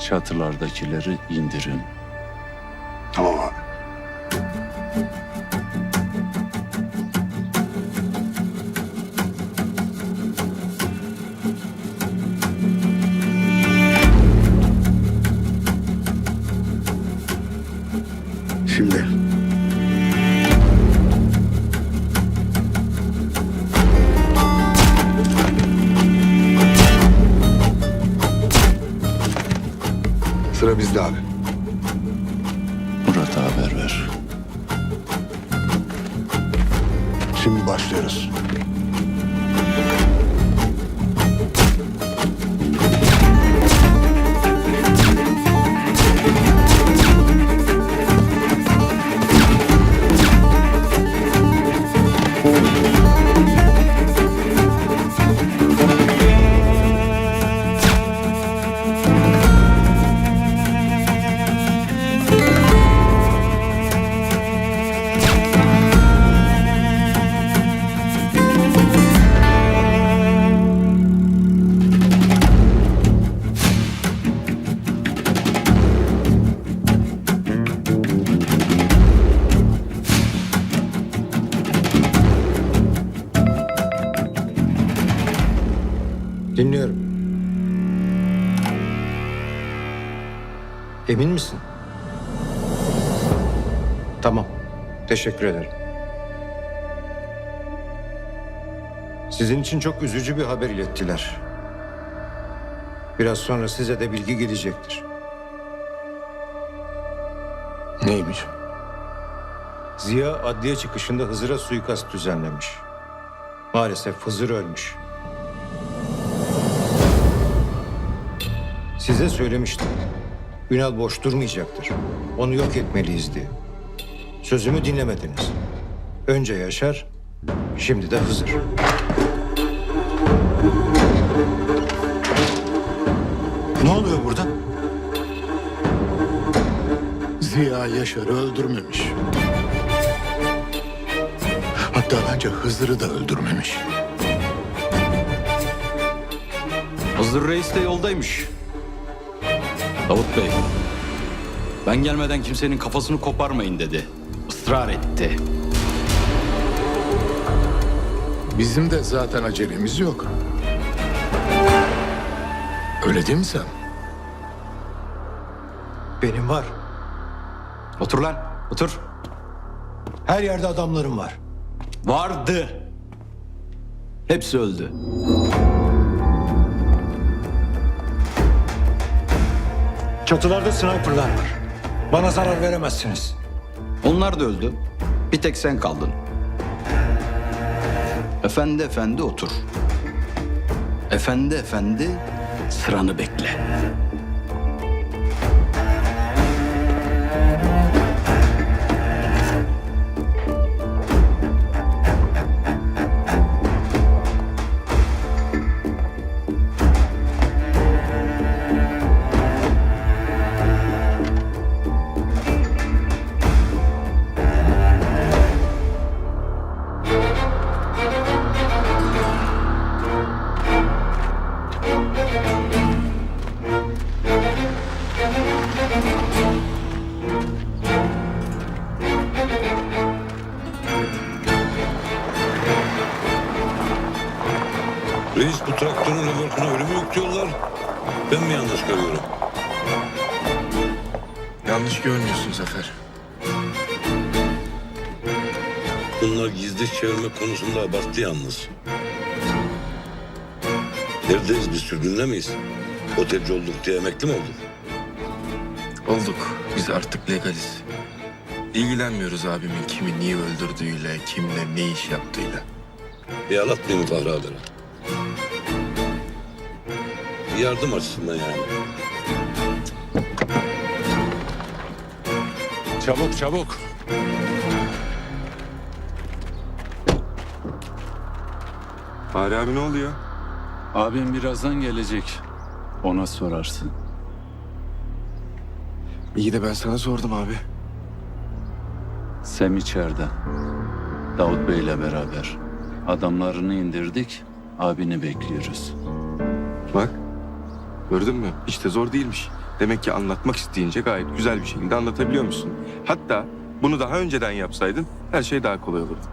Çatılardakileri indirin. Sıra bizde abi. Murat'a haber ver. Şimdi başlıyoruz. Dinliyorum. Emin misin? Tamam. Teşekkür ederim. Sizin için çok üzücü bir haber ilettiler. Biraz sonra size de bilgi gelecektir. Neymiş? Ziya adliye çıkışında Hızır'a suikast düzenlemiş. Maalesef Hızır ölmüş. Size söylemiştim. Ünal boş durmayacaktır. Onu yok etmeliyiz diye. Sözümü dinlemediniz. Önce Yaşar, şimdi de Hızır. Ne oluyor burada? Ziya Yaşar'ı öldürmemiş. Hatta bence Hızır'ı da öldürmemiş. Hızır Reis de yoldaymış. Davut Bey, ben gelmeden kimsenin kafasını koparmayın dedi. Israr etti. Bizim de zaten acelemiz yok. Öyle değil mi sen? Benim var. Otur lan, otur. Her yerde adamlarım var. Vardı. Hepsi öldü. Çatılarda sniperlar var. Bana zarar veremezsiniz. Onlar da öldü. Bir tek sen kaldın. Efendi efendi otur. Efendi efendi sıranı bekle. Reis bu traktörün römorkuna öyle mi yüklüyorlar? Ben mi yanlış görüyorum? Yanlış görmüyorsun Zafer. Bunlar gizli çevirme konusunda abarttı yalnız. Neredeyiz biz sürgünde miyiz? Otelci olduk diye emekli mi olduk? Olduk. Biz artık legaliz. İlgilenmiyoruz abimin kimi niye öldürdüğüyle, kimle ne iş yaptığıyla. Bir alatmayayım Fahri Haber'e. Yardım açısından yani. Çabuk çabuk. Fahri abi ne oluyor? Abim birazdan gelecek. Ona sorarsın. İyi de ben sana sordum abi. Sem içeride. Davut Bey'le beraber. Adamlarını indirdik. Abini bekliyoruz. Bak. Gördün mü? Hiç de zor değilmiş. Demek ki anlatmak isteyince gayet güzel bir şekilde anlatabiliyor musun? Hatta bunu daha önceden yapsaydın her şey daha kolay olurdu.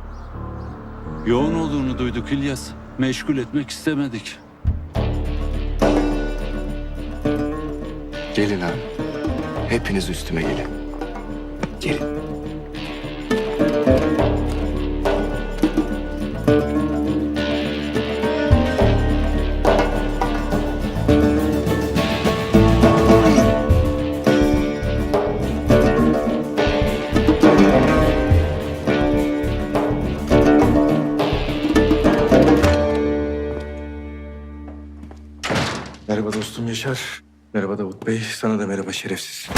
Yoğun olduğunu duyduk İlyas. Meşgul etmek istemedik. Gelin abi. Hepiniz üstüme gelin. Gelin. Şerefsiz.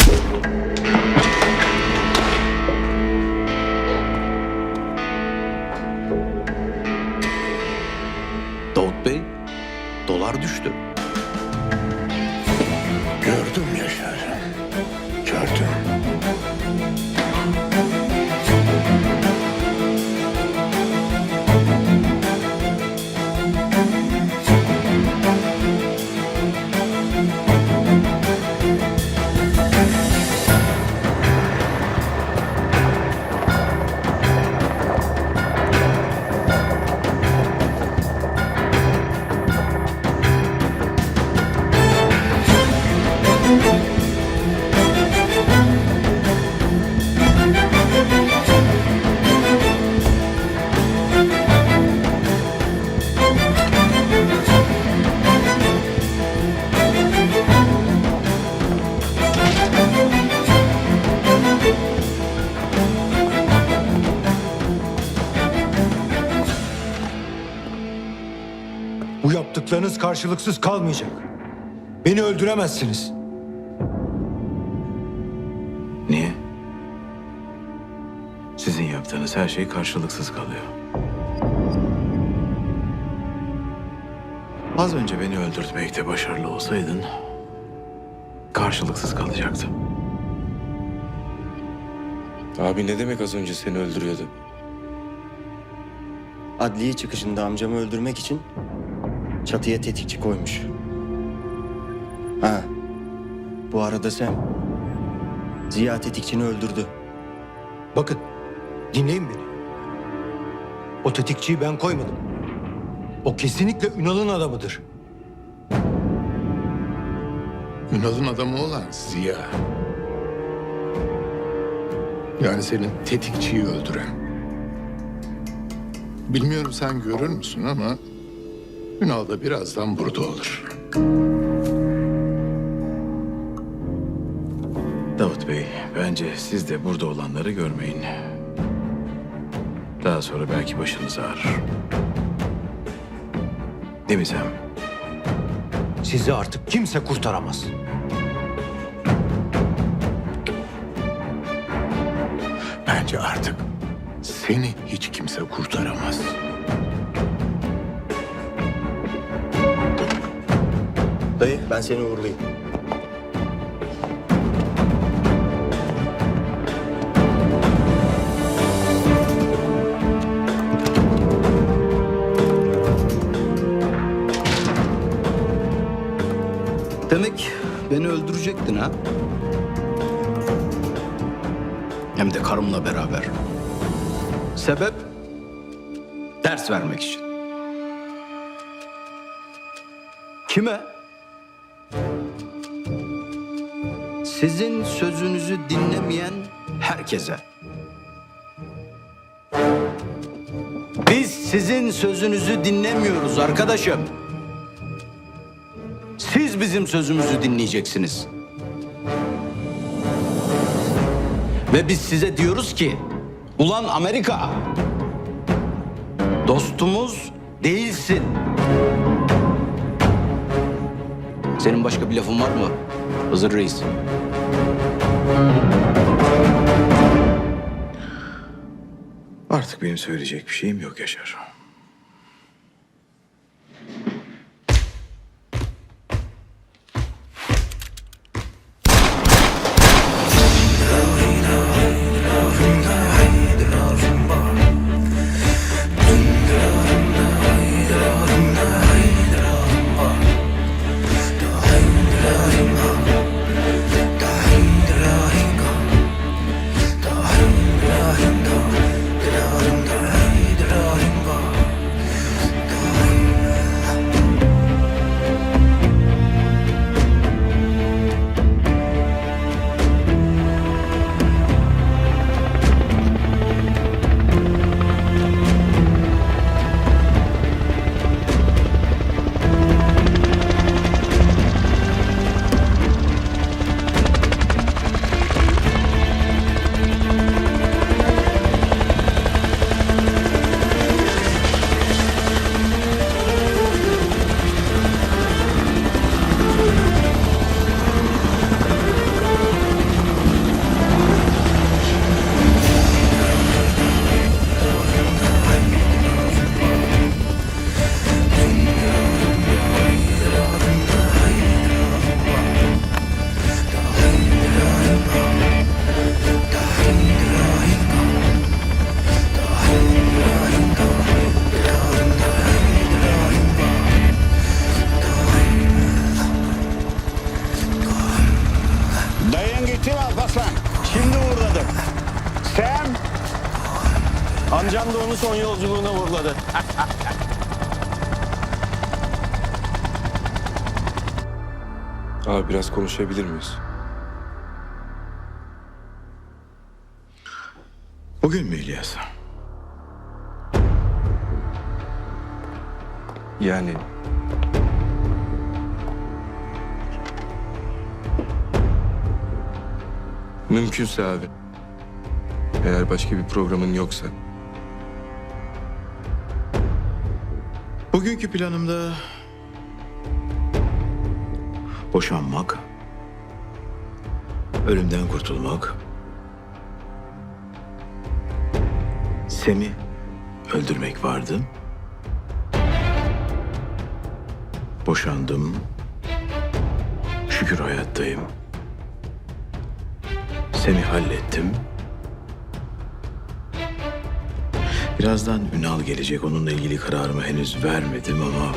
Yaptıklarınız karşılıksız kalmayacak. Beni öldüremezsiniz. Niye? Sizin yaptığınız her şey karşılıksız kalıyor. Az önce beni öldürtmekte başarılı olsaydın karşılıksız kalacaktı. Abi ne demek az önce seni öldürüyordu? Adliye çıkışında amcamı öldürmek için çatıya tetikçi koymuş. Ha. Bu arada sen Ziya tetikçini öldürdü. Bakın, dinleyin beni. O tetikçiyi ben koymadım. O kesinlikle Ünal'ın adamıdır. Ünal'ın adamı olan Ziya. Yani senin tetikçiyi öldüren. Bilmiyorum sen görür müsün ama Ünal da birazdan burada olur. Davut Bey, bence siz de burada olanları görmeyin. Daha sonra belki başınız ağrır. Değil mi Sam? Sizi artık kimse kurtaramaz. Bence artık seni hiç kimse kurtaramaz. Dayı ben seni uğurlayayım. Demek beni öldürecektin ha? Hem de karımla beraber. Sebep? Ders vermek için. Kime? Sizin sözünüzü dinlemeyen herkese. Biz sizin sözünüzü dinlemiyoruz arkadaşım. Siz bizim sözümüzü dinleyeceksiniz. Ve biz size diyoruz ki, ulan Amerika, dostumuz değilsin. Senin başka bir lafın var mı? Hızır Reis. Artık benim söyleyecek bir şeyim yok Yaşar. Amcam da onu son yolculuğuna vurladı. Abi biraz konuşabilir miyiz? Bugün mü İlyas? Yani Mümkünse abi. Eğer başka bir programın yoksa. Bugünkü planımda boşanmak, ölümden kurtulmak, Sem'i öldürmek vardı. Boşandım. Şükür hayattayım. Sem'i hallettim. Birazdan Ünal gelecek. Onunla ilgili kararımı henüz vermedim ama...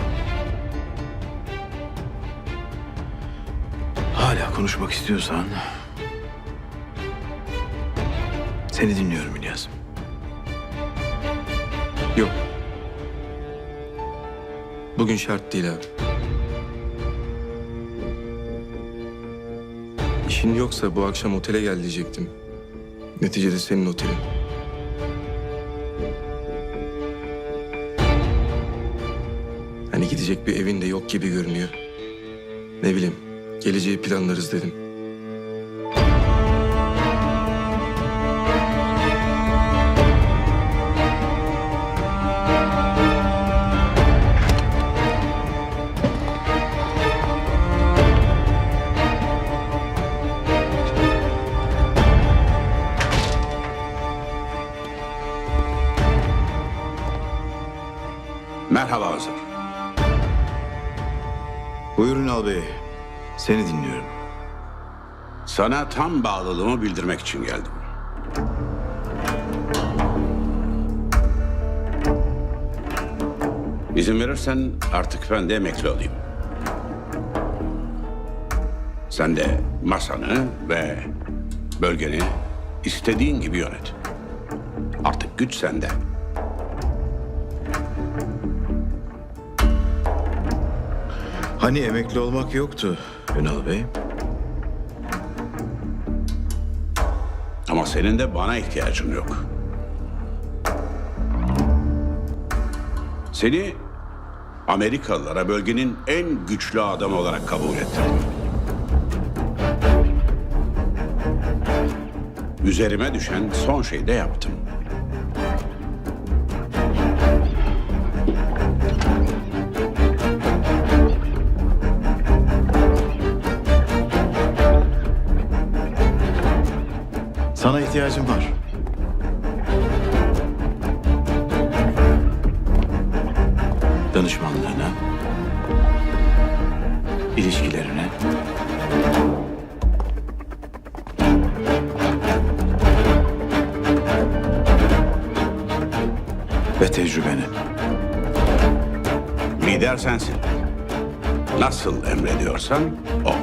Hala konuşmak istiyorsan... Seni dinliyorum İlyas. Yok. Bugün şart değil abi. İşin yoksa bu akşam otele gel diyecektim. Neticede senin otelin. Gidecek bir evin de yok gibi görünüyor. Ne bileyim, geleceği planlarız dedim. Ünal Bey. Seni dinliyorum. Sana tam bağlılığımı bildirmek için geldim. İzin verirsen artık ben de emekli olayım. Sen de masanı ve bölgeni istediğin gibi yönet. Artık güç sende. Hani emekli olmak yoktu Ünal Bey? Ama senin de bana ihtiyacın yok. Seni Amerikalılara bölgenin en güçlü adamı olarak kabul ettirdim. Üzerime düşen son şeyi de yaptım. İhtiyacım var. Danışmanlığına, ilişkilerine, ve tecrübene. Lider sensin. Nasıl emrediyorsan o.